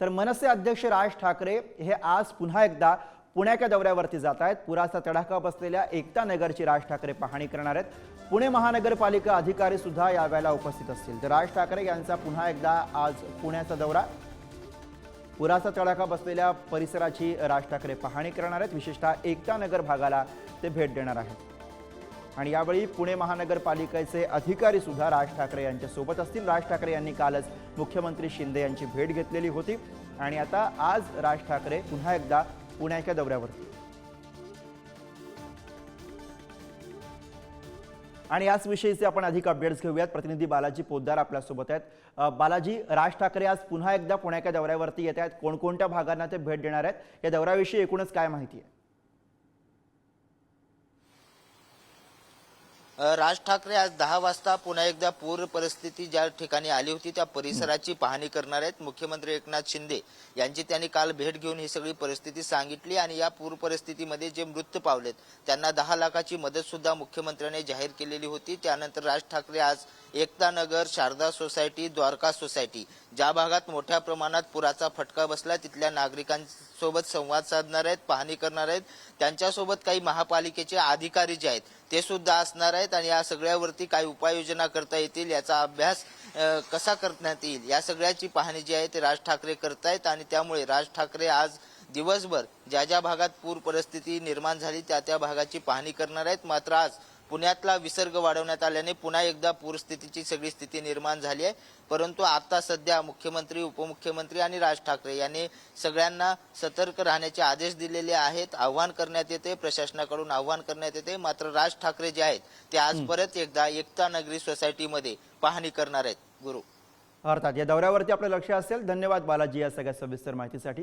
तर मनसे अध्यक्ष राज ठाकरे हे आज पुन्हा एकदा पुण्याच्या दौऱ्यावरती जात आहेत. पुराचा तडाखा बसलेल्या एकता नगरची राज ठाकरे पाहणी करणार आहेत. पुणे महानगरपालिका अधिकारी सुद्धा यावेळेला उपस्थित असतील. तर राज ठाकरे यांचा पुन्हा एकदा आज पुण्याचा दौरा. पुराचा तडाखा बसलेल्या परिसराची राज ठाकरे पाहणी करणार आहेत. विशेषतः एकता नगर भागाला ते भेट देणार आहेत. आणि यावेळी पुणे महानगरपालिकेचे अधिकारी सुद्धा राज ठाकरे यांच्यासोबत असतील. राज ठाकरे यांनी कालच मुख्यमंत्री शिंदे यांची भेट घेतलेली होती. आणि आता आज राज ठाकरे पुन्हा एकदा पुण्याच्या दौऱ्यावरती आणि याच विषयीचे आपण अधिक अपडेट्स घेऊयात. प्रतिनिधी बालाजी पोद्दार आपल्यासोबत आहेत. बालाजी राज ठाकरे आज पुन्हा एकदा पुण्याच्या दौऱ्यावरती येत आहेत. कोणकोणत्या भागांना ते भेट देणार आहेत? या दौऱ्याविषयी एकूणच काय माहिती आहे? राज ठाकरे आज दहा वाजता पुन्हा एकदा पूर परिस्थिती ज्या ठिकाणी आली होती त्या परिसराची पाहणी करणार आहेत. मुख्यमंत्री एकनाथ शिंदे यांची त्यांनी काल भेट घेऊन ही सगळी परिस्थिती सांगितली आणि या पूर परिस्थितीमध्ये जे मृत्यू पावलेत त्यांना दहा लाखाची मदत सुद्धा मुख्यमंत्र्यांनी जाहीर केलेली होती. त्यानंतर राज ठाकरे आज एकता नगर शारदा सोसायटी द्वारका सोसायटी. ज्या भागात मोठ्या प्रमाणात पुराचा फटका बसला तिथल्या नागरिकांसोबत संवाद साधणार आहेत पाहणी करणार आहेत. त्यांच्यासोबत काही महापालिकेचे अधिकारी जे आहेत ते सुद्धा असणार आहेत आणि या सगळ्यावरती काही उपाययोजना करता येतील याचा अभ्यास कसा करण्यात येईल या सगळ्याची पाहणी जी आहे ते राज ठाकरे करतायत आणि त्यामुळे राज ठाकरे आज दिवसभर ज्या ज्या भागात पूर परिस्थिती निर्माण झाली त्या त्या भागाची पाहणी करणार आहेत. मात्र आज पुण्यातला विसर्ग वाढवण्यात आल्याने पुन्हा एकदा पूरस्थितीची सगळी स्थिती निर्माण झाली आहे. परंतु आता सध्या मुख्यमंत्री उपमुख्यमंत्री आणि राज ठाकरे यांनी सगळ्यांना सतर्क राहण्याचे आदेश दिलेले आहेत. आव्हान करण्यात येते प्रशासनाकडून आव्हान करण्यात येते. मात्र राज ठाकरे जे आहेत ते आज परत एकदा एकता नगरी सोसायटीमध्ये पाहणी करणार आहेत. गुरु. अर्थात या दौऱ्यावरती आपलं लक्ष असेल. धन्यवाद बालाजी या सगळ्या सविस्तर माहितीसाठी.